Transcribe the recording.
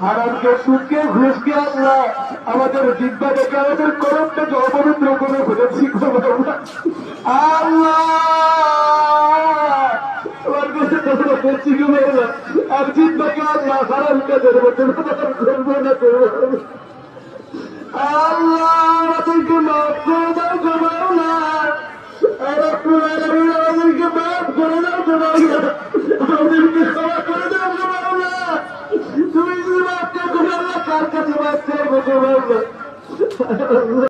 হারামকে সুখকে ঘুষকে আল্লাহ আমাদের জিব্বা দেখে আমাদের করমটাকে অপবিত্র করে ফেলেছি না করব না। আমাদেরকে আমাদেরকে আমাদেরকে ক্ষমা করে দাও গো মাওলা তুমি যদি মাফ না করে